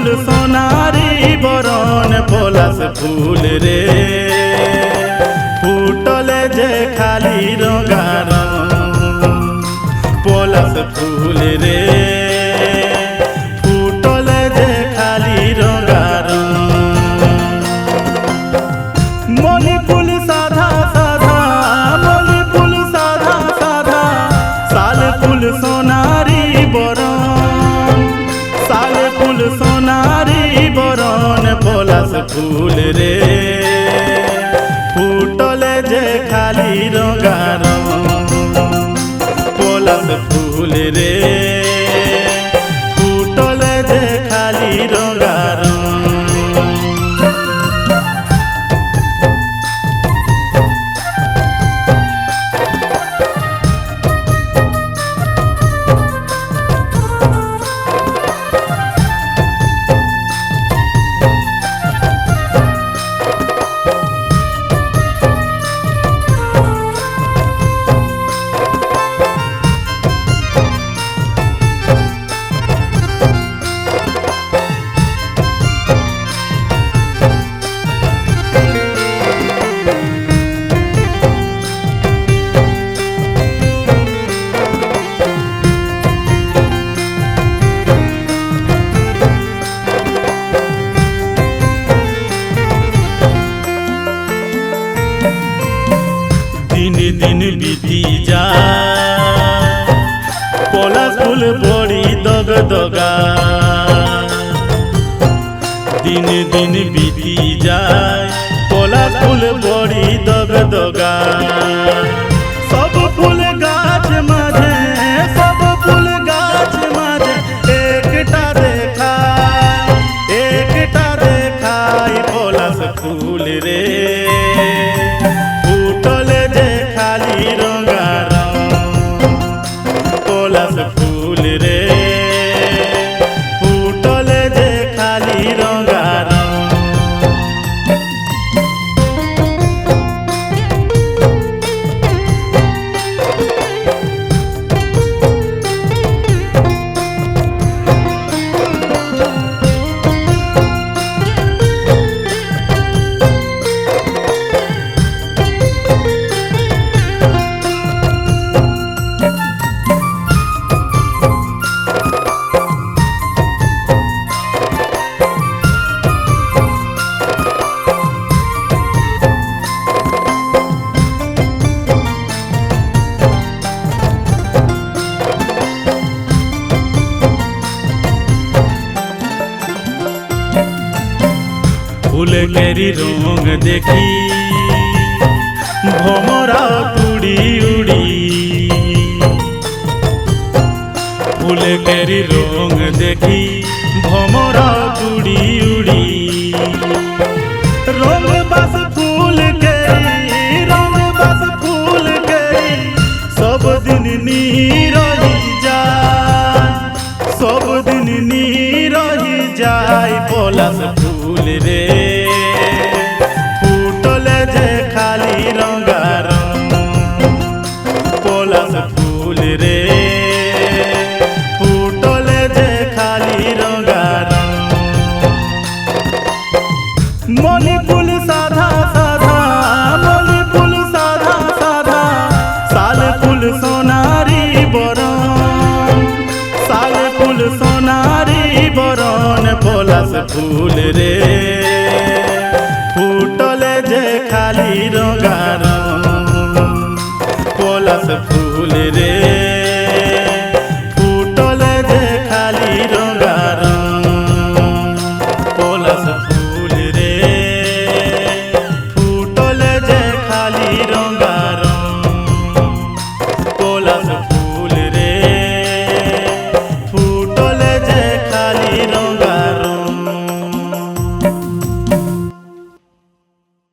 ফুল সোনারি বরণ পলাশ ফুল রে। ফুটলে যে খালি রঙা ফুল রে। দিন বিতি যায়। পলাশ ফুল বড়ি দগ দগা। দিন দিন বিতি যায়। ফুল বড়ি দগ দগা। সব ফুল গাছ মাঝে, সব ফুল গাছ মাঝে, একটা দেখা একটা দেখাই পলাশ ফুল রে। ফুটলে যে খালি পলাশ ফুল রে। ফুল কেরি রঙ দেখি ভমরা উড়ি উড়ি ফুল কেরি রঙ দেখি ভমরা উড়ি উড়ি রঙ বাস ফুল কেরি ফুল সোনারি বরণ সাল ফুল সোনারি বরণ পলাশ ফুল রে। ফুটলে যে খালি রঙার